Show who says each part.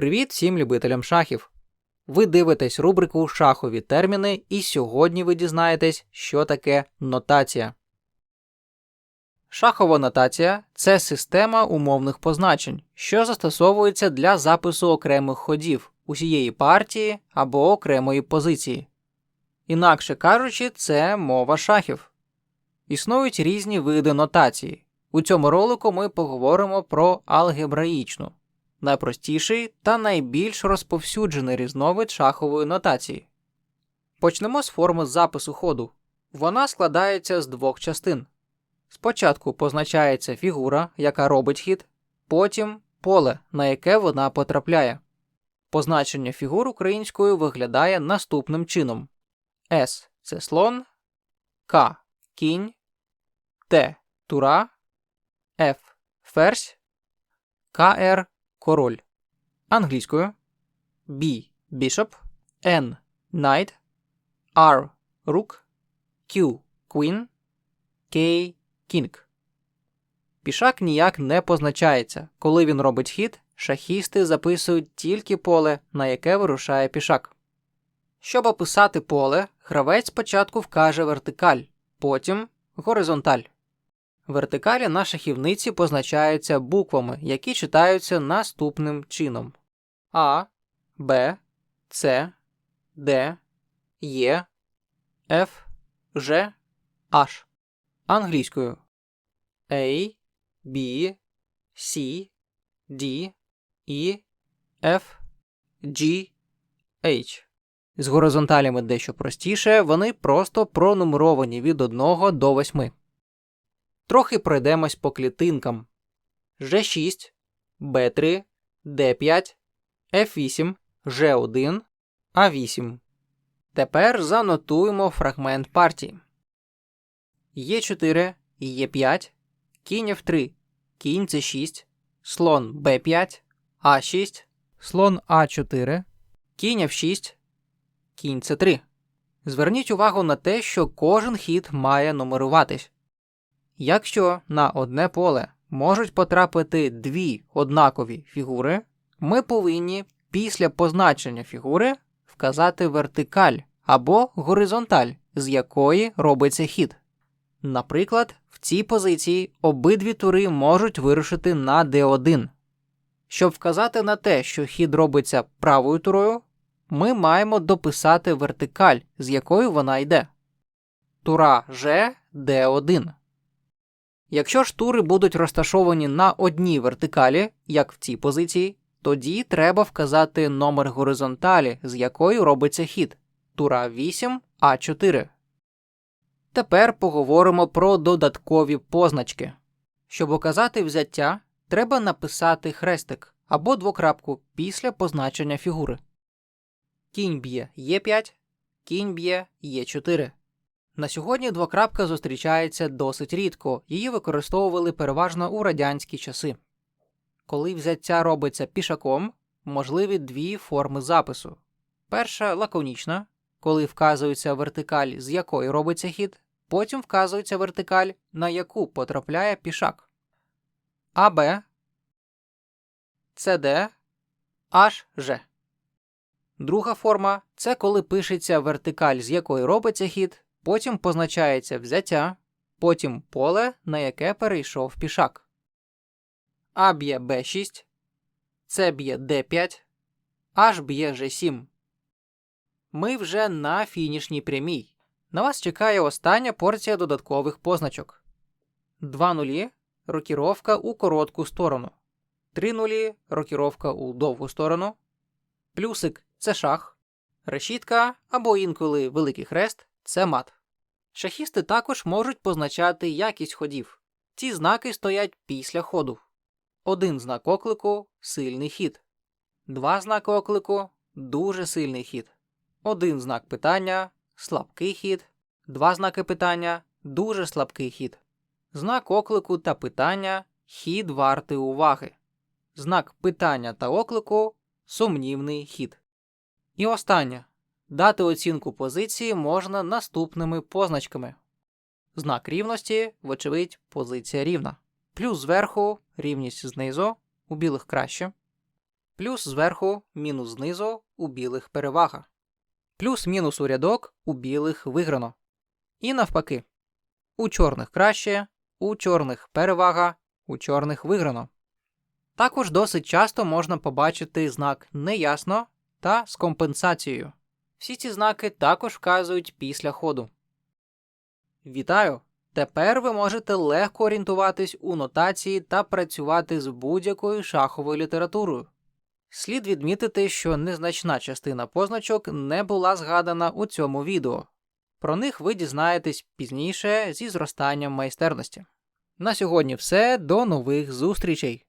Speaker 1: Привіт всім любителям шахів! Ви дивитесь рубрику Шахові терміни, і сьогодні ви дізнаєтесь, що таке нотація. Шахова нотація це система умовних позначень, що застосовується для запису окремих ходів усієї партії або окремої позиції. Інакше кажучи, це мова шахів. Існують різні види нотації. У цьому ролику ми поговоримо про алгебраїчну, найпростіший та найбільш розповсюджений різновид шахової нотації. Почнемо з форми запису ходу. Вона складається з двох частин. Спочатку позначається фігура, яка робить хід, потім поле, на яке вона потрапляє. Позначення фігур українською виглядає наступним чином: С це слон, К кінь, Т тура, Ф ферзь, КР король. Англійською B bishop, N knight, R rook, Q queen, K кінг. Пішак ніяк не позначається. Коли він робить хід, шахісти записують тільки поле, на яке вирушає пішак. Щоб описати поле, гравець спочатку вкаже вертикаль, потім горизонталь. Вертикалі на шахівниці позначаються буквами, які читаються наступним чином: А, Б, С, Д, Е, Ф, Ж, H. Англійською A, B, C, D, E, F, G, H. З горизонталями дещо простіше, вони просто пронумеровані від 1 до 8. Трохи пройдемось по клітинкам. G6, B3, D5, F8, G1, A8. Тепер занотуємо фрагмент партії. Е4, Е5, кінь F3, кінь C6, слон B5, А6, слон А4, кінь F6, кінь С3. Зверніть увагу на те, що кожен хід має нумеруватись. Якщо на одне поле можуть потрапити дві однакові фігури, ми повинні після позначення фігури вказати вертикаль або горизонталь, з якої робиться хід. Наприклад, в цій позиції обидві тури можуть вирушити на d1. Щоб вказати на те, що хід робиться правою турою, ми маємо дописати вертикаль, з якою вона йде. Тура G d1. Якщо ж тури будуть розташовані на одній вертикалі, як в цій позиції, тоді треба вказати номер горизонталі, з якою робиться хід тура 8 А4. Тепер поговоримо про додаткові позначки. Щоб указати взяття, треба написати хрестик або двокрапку після позначення фігури. Кінь б'є Е5, кінь б'є Е4. На сьогодні двокрапка зустрічається досить рідко, її використовували переважно у радянські часи. Коли взяття робиться пішаком, можливі дві форми запису. Перша лаконічна, коли вказується вертикаль, з якої робиться хід, потім вказується вертикаль, на яку потрапляє пішак. АБ, СД, HG. Друга форма це коли пишеться вертикаль, з якої робиться хід, потім позначається взяття, потім поле, на яке перейшов пішак. А б'є Б6, С б'є Д5, H б'є G7. Ми вже на фінішній прямій. На вас чекає остання порція додаткових позначок. 2 нулі рокіровка у коротку сторону. 3 нулі рокіровка у довгу сторону. Плюсик це шах. Решітка або інколи великий хрест це мат. Шахісти також можуть позначати якість ходів. Ці знаки стоять після ходу. Один знак оклику сильний хід. Два знаки оклику дуже сильний хід. Один знак питання слабкий хід. Два знаки питання дуже слабкий хід. Знак оклику та питання хід вартий уваги. Знак питання та оклику сумнівний хід. І останнє. Дати оцінку позиції можна наступними позначками. Знак рівності, вочевидь, позиція рівна. Плюс зверху рівність знизу, у білих краще. плюс зверху, мінус знизу у білих перевага. Плюс-мінус у рядок у білих виграно. І навпаки. У чорних краще, у чорних перевага, у чорних виграно. Також досить часто можна побачити знак неясно та з компенсацією. Всі ці знаки також вказують після ходу. Вітаю! Тепер ви можете легко орієнтуватись у нотації та працювати з будь-якою шаховою літературою. Слід відмітити, що незначна частина позначок не була згадана у цьому відео. Про них ви дізнаєтесь пізніше зі зростанням майстерності. На сьогодні все. До нових зустрічей!